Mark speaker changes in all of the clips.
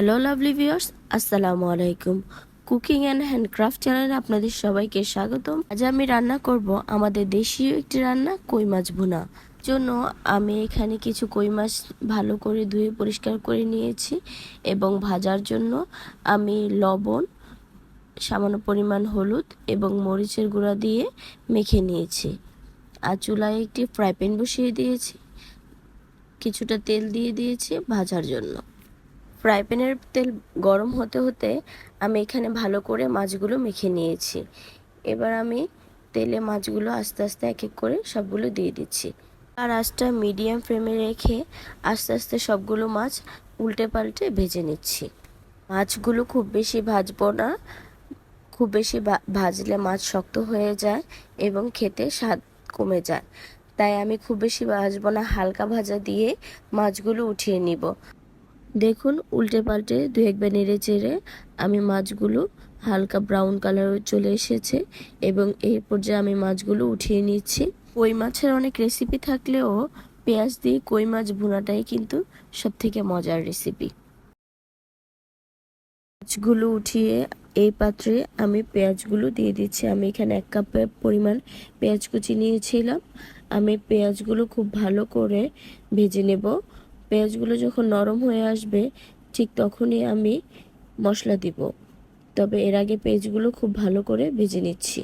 Speaker 1: Hello lovely viewers আসসালামু আলাইকুম cooking and handcraft চ্যানেলে আপনাদের সবাইকে স্বাগতম। আজ আমি রান্না করব আমাদের দেশীয় একটি রান্না, কই মাছ ভুনা। জন্য আমি এখানে কিছু কই মাছ ভালো করে ধুয়ে পরিষ্কার করে নিয়েছি এবং ভাজার জন্য আমি লবণ, সামান্য পরিমাণ হলুদ এবং মরিচের গুঁড়া দিয়ে মেখে নিয়েছি। আর চুলায় একটি ফ্রাই প্যান বসিয়ে দিয়েছি। কিছুটা তেল দিয়ে দিয়েছি ভাজার জন্য। ফ্রাই প্যানের তেল গরম হতে হতে আমি এখানে ভালো করে মাছগুলো মেখে নিয়েছি। এবার আমি তেলে মাছগুলো আস্তে আস্তে এক এক করে সবগুলো দিয়ে দিচ্ছি। আর আঁচটা মিডিয়াম ফ্লেমে রেখে আস্তে আস্তে সবগুলো মাছ উল্টে পাল্টে ভেজে নিচ্ছি। মাছগুলো খুব বেশি ভাজবো না। খুব বেশি ভাজলে মাছ শক্ত হয়ে যায় এবং খেতে স্বাদ কমে যায়। তাই আমি খুব বেশি ভাজবো না, হালকা ভাজা দিয়ে মাছগুলো উঠিয়ে নিব। দেখুন উল্টে পাল্টে দু একবার নেড়ে চেড়ে আমি মাছগুলো হালকা ব্রাউন কালার চলে এসেছে এবং এই পর্যায়ে আমি মাছগুলো উঠিয়ে নিচ্ছি, কই মাছের অনেক রেসিপি থাকলেও পেঁয়াজ দিয়ে কই মাছ ভুনাটাই কিন্তু সব থেকে মজার রেসিপি মাছগুলো উঠিয়ে এই পাত্রে আমি পেঁয়াজগুলো দিয়ে দিচ্ছি। আমি এখানে এক কাপের পরিমাণ পেঁয়াজ কুচি নিয়েছিলাম। আমি পেঁয়াজগুলো খুব ভালো করে ভেজে নেব। পেঁয়াজগুলো যখন নরম হয়ে আসবে, ঠিক তখনই আমি মশলা দিব। তবে এর আগে পেঁয়াজগুলো খুব ভালো করে ভেজে নিচ্ছি।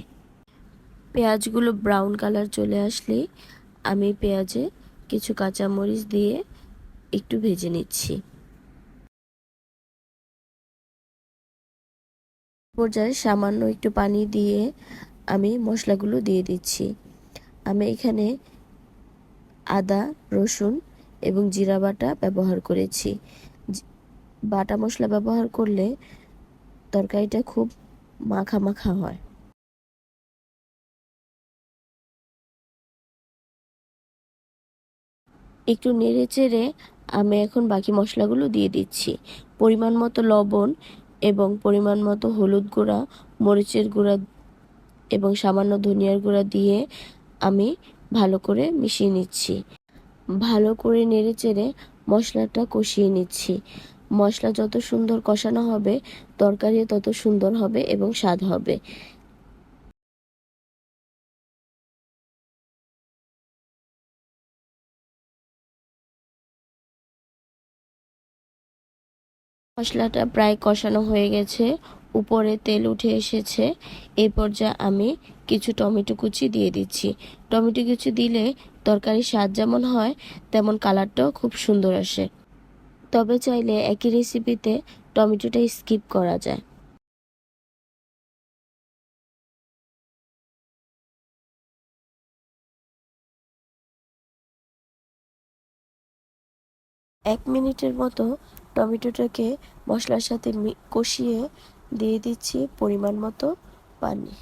Speaker 1: পেঁয়াজগুলো ব্রাউন কালার চলে আসলেই আমি পেঁয়াজে কিছু কাঁচামরিচ দিয়ে একটু ভেজে নিচ্ছি। পর্যায়ে সামান্য একটু পানি দিয়ে আমি মশলাগুলো দিয়ে দিচ্ছি। আমি এখানে আদা, রসুন এবং জিরা বাটা ব্যবহার করেছি। বাটা মশলা ব্যবহার করলে তরকারিটা খুব মাখা মাখা হয়। একটু নেড়ে চেড়ে আমি এখন বাকি মশলাগুলো দিয়ে দিচ্ছি। পরিমাণ মতো লবণ এবং পরিমাণ মতো হলুদ গুঁড়া, মরিচের গুঁড়া এবং সামান্য ধনিয়ার গুঁড়া দিয়ে আমি ভালো করে মিশিয়ে নিচ্ছি। ভালো করে নেড়ে চেড়ে মশলাটা কষিয়ে নিচ্ছি। মশলা যত সুন্দর কষানো হবে তরকারি তত সুন্দর হবে এবং স্বাদ হবে। মশলাটা প্রায় কষানো হয়ে গেছে। উপরে তেল উঠে এসেছে। এই পর্যায়ে আমি কিছু টমেটো কুচি দিয়ে দিচ্ছি। টমেটো কুচি দিলে তরকারির স্বাদ যেমন হয়, তেমন কালারটাও খুব সুন্দর আসে। তবে চাইলে একই রেসিপিতে টমেটোটা স্কিপ করা যায়। এক মিনিটের মতো টমেটোটাকে মশলার সাথে কষিয়ে দিয়ে দিচ্ছি পরিমাণ মতো পানি।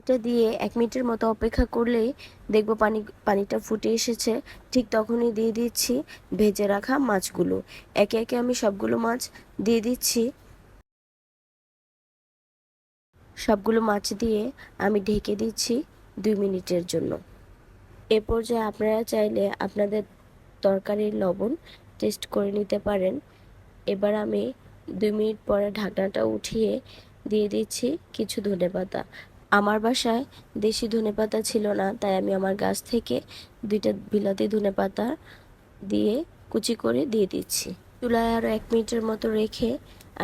Speaker 1: এটা দিয়ে এক মিনিটের মতো অপেক্ষা করলেই দেখব পানি, পানিটা ফুটে এসেছে। ঠিক তখনই দিয়ে দিচ্ছি ভেজে রাখা মাছগুলো। একে একে আমি সবগুলো মাছ দিয়ে দিচ্ছি। সবগুলো মাছ দিয়ে আমি ঢেকে দিচ্ছি দুই মিনিটের জন্য। এ পর্যায়ে আপনারা চাইলে আপনাদের তরকারির লবণ টেস্ট করে নিতে পারেন। এবার আমি দুই মিনিট পরে ঢাকনাটা উঠিয়ে দিয়ে দিচ্ছি কিছু ধনে পাতা। আমার বাসায় দেশি ধনে পাতা ছিল না, তাই আমি আমার গাছ থেকে দুইটা বিলাতি ধনে পাতা দিয়ে কুচি করে দিয়ে দিচ্ছি। চুলায় আরও এক মিনিটের মতো রেখে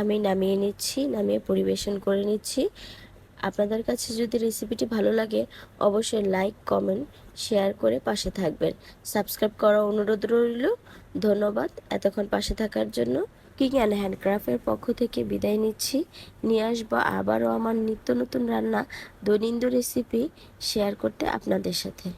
Speaker 1: আমি নামিয়ে নিচ্ছি, নামিয়ে পরিবেশন করে নিচ্ছি। আপনাদের কাছে যদি রেসিপিটি ভালো লাগে, অবশ্যই লাইক, কমেন্ট, শেয়ার করে পাশে থাকবেন। সাবস্ক্রাইব করার অনুরোধ রইল। ধন্যবাদ। এতক্ষণ পাশে থাকার জন্য কুকিং অ্যান্ড হ্যান্ডক্রাফ্টের পক্ষ থেকে বিদায় নিচ্ছি। নিয়ে আসব আবারও আমার নিত্য নতুন রান্না দৈনন্দিন রেসিপি শেয়ার করতে আপনাদের সাথে।